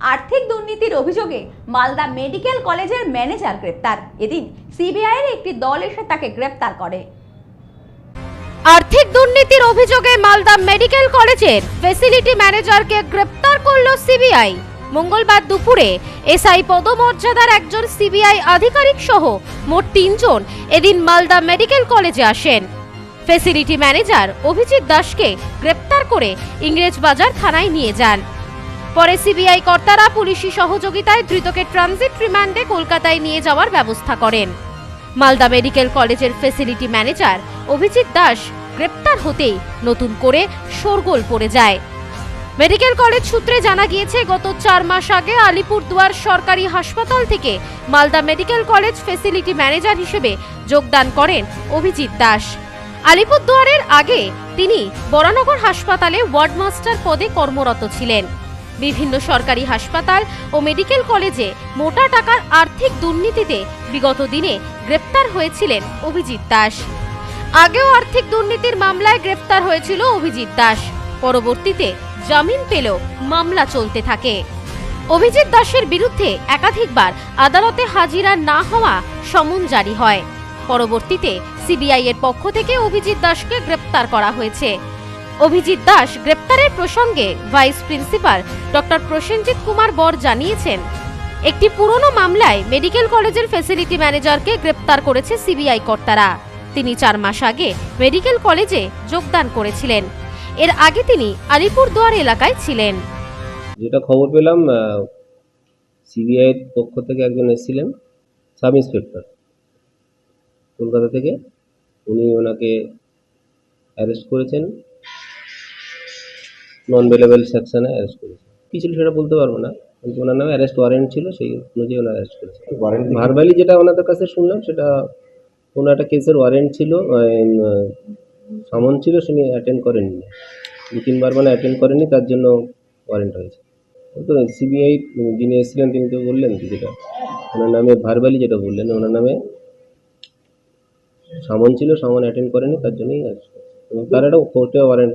আর্থিক দুর্নীতির অভিযোগে মালদা মেডিকেল কলেজের ম্যানেজার গ্রেপ্তার। এদিন সিবিআইয়ের একটি দল এসে তাকে গ্রেপ্তার করে। আর্থিক দুর্নীতির অভিযোগে মালদা মেডিকেল কলেজের ফেসিলিটি ম্যানেজারকে গ্রেপ্তার করল সিবিআই। মঙ্গলবার দুপুরে এসআই পদমর্যাদার একজন সিবিআই আধিকারিক সহ মোট তিনজন এদিন মালদা মেডিকেল কলেজে আসেন। ফেসিলিটি ম্যানেজার অভিজিৎ দাসকে গ্রেপ্তার করে ইংরেজবাজার থানায় নিয়ে যান। পরে সিবিআই কর্তারা পুলিশি সহযোগিতায় ধৃতকে ট্রানজিট রিমান্ডে কলকাতায় নিয়ে যাওয়ার ব্যবস্থা করেন। মালদা মেডিকেল কলেজের ফেসিলিটি ম্যানেজার অভিজিৎ দাস গ্রেপ্তার হতেই নতুন করে শোরগোল পড়ে যায়। মেডিকেল কলেজ সূত্রে জানা গিয়েছে, গত চার মাস আগে আলিপুরদুয়ার সরকারি হাসপাতাল থেকে Malda medical college facility manager হিসেবে যোগদান করেন অভিজিৎ দাস। আলিপুরদুয়ারের আগে তিনি বরানগর হাসপাতালে ওয়ার্ড মাস্টার পদে কর্মরত ছিলেন। বিভিন্ন সরকারি হাসপাতাল ও মেডিকেল কলেজে মোটা টাকার আর্থিক দুর্নীতিতে বিগত দিনে গ্রেপ্তার হয়েছিলেন অভিজিৎ দাস। আগেও আর্থিক দুর্নীতির মামলায় গ্রেপ্তার হয়েছিল অভিজিৎ দাস। পরবর্তীতে জামিন পেলেও মামলা চলতে থাকে। অভিজিৎ দাসের বিরুদ্ধে একাধিকবার আদালতে হাজিরা না হওয়া সমন জারি হয়। পরবর্তীতে সিবিআই এর পক্ষ থেকে অভিজিৎ দাসকে গ্রেপ্তার করা হয়েছে। অভিজিৎ দাস গ্রেপ্তারের প্রসঙ্গে vice principal doctor Prasenjit Kumar Bar জানিয়েছেন, একটি পুরনো মামলায় মেডিকেল কলেজের ফেসিলিটি ম্যানেজারকে গ্রেপ্তার করেছে সিবিআই কর্তারা। তিনি চার মাস আগে মেডিকেল কলেজে যোগদান করেছিলেন। এর আগে তিনি আলিপুরদুয়ার এলাকায় ছিলেন। যেটা খবর পেলাম সিবিআইয়ের পক্ষ থেকে একজন এসেছিলেন, সাব ইন্সপেক্টর। কলকাতা থেকে উনি ওনাকে অ্যারেস্ট করেছেন। নন বেলেবেল সেকশনে অ্যারেস্ট করেছে। কী ছিল সেটা বলতে পারব না কিন্তু ওনার নামে অ্যারেস্ট ওয়ারেন্ট ছিল সেই অনুযায়ী ওনার অ্যারেস্ট করেছে। ভারবালি যেটা ওনাদের কাছে শুনলাম সেটা কোনো একটা কেসের ওয়ারেন্ট ছিল সমন ছিল তিনি অ্যাটেন্ড করেননি। দু তিনবার মানে অ্যাটেন্ড করেনি তার জন্য ওয়ারেন্ট হয়েছে। তো সিবিআই যিনি এসেছিলেন তিনি তো বললেন কি যেটা ওনার নামে ভারবালি যেটা বললেন ওনার নামে সামন ছিল সামন অ্যাটেন্ড করেনি তার জন্যই তার একটা কোর্টে ওয়ারেন্ট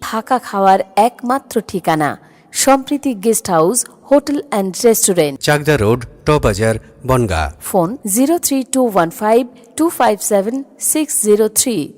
থাকা খাওয়ার একমাত্র ঠিকানা Sampriti guest house hotel and restaurant. Chakdah road টবাজার Bongaon. Phone zero three two one five two five seven six zero three.